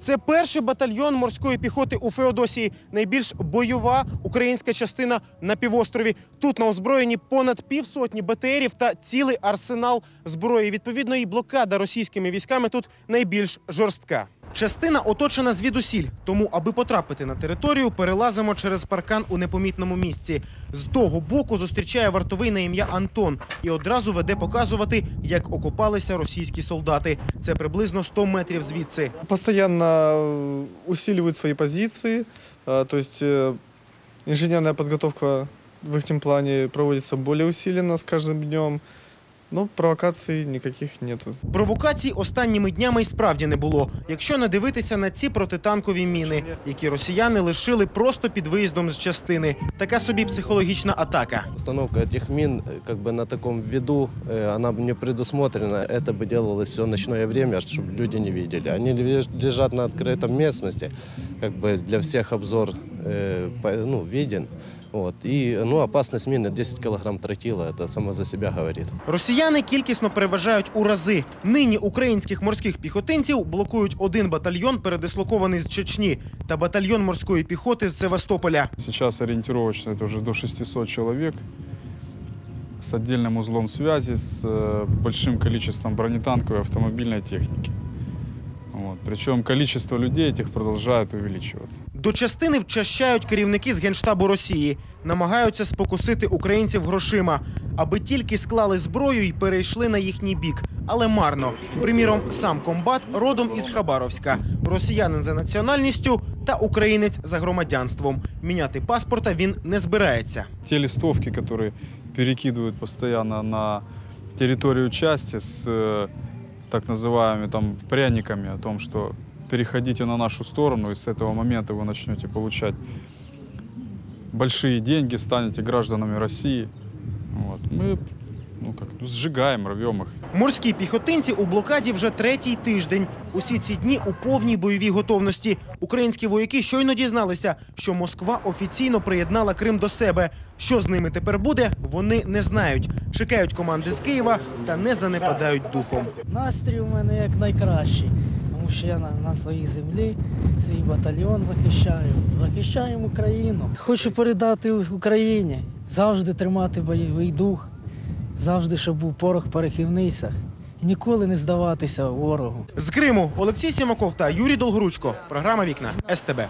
Це перший батальйон морської піхоти у Феодосії, найбільш бойова українська частина на півострові. Тут на озброєнні понад півсотні БТРів та цілий арсенал зброї. Відповідно, і блокада російськими військами тут найбільш жорстка. Частина оточена звідусіль, тому, аби потрапити на територію, перелазимо через паркан у непомітному місці. З того боку зустрічає вартовий на ім'я Антон і одразу веде показувати, як окопалися російські солдати. Це приблизно 100 метрів звідси. Постоянно э, усиливают свои позиции, э, то есть э, инженерная подготовка в их плане проводится более усиленно с каждым днем, но провокаций никаких нету. Провокацій останніми днями й справді не було, якщо не дивитися на ці протитанкові міни, які росіяни лишили просто під виїздом з частини. Така собі психологічна атака. Установка этих мин э, как бы на таком виду, э, она не предусмотрена. Это бы делалось все ночное время, чтобы люди не видели. Они ле- лежат на открытом местности, как бы для всех обзор э, по- ну, виден. Вот. И ну, опасность мины 10 килограмм тротила, это само за себя говорит. Росіяни кількісно переважають у рази. Нині українських морських піхотинців блокують один батальйон, передислокований з Чечні, та батальйон морської піхоти з Севастополя. Сейчас ориентировочно это уже до 600 человек с отдельным узлом связи, с э, большим количеством бронетанковой и автомобильной техники. Вот. Причем количество людей этих продолжает увеличиваться. До частини вчащають керівники з генштабу Росії, намагаються спокусити українців грошима, аби тільки склали зброю і перейшли на їхній бік. Але марно. Приміром, сам комбат родом із Хабаровська, росіянин за національністю та українець за громадянством. Міняти паспорта він не збирається. Те листовки, которые перекидывают постоянно на территорию части с э, так называемыми там пряниками о том, что переходите на нашу сторону, и с этого момента вы начнете получать большие деньги, станете гражданами России. Вот. Мы ну, как, ну, сжигаем, рвем их. Морські піхотинці у блокаді вже третій тиждень. Усі ці дні у повній бойовій готовності. Українські вояки щойно дізналися, що Москва офіційно приєднала Крим до себе. Що з ними тепер буде, вони не знають. Чекають команди з Києва та не занепадають духом. Настрій у мене як найкращий, тому що я на, на своїй землі свій батальйон захищаю. Захищаємо Україну. Хочу передати Україні, завжди тримати бойовий дух, завжди, щоб був порох в перехівницях. Ніколи не здаватися ворогу. З Криму Олексій Сімаков та Юрій Долгоручко. Програма Вікна СТБ.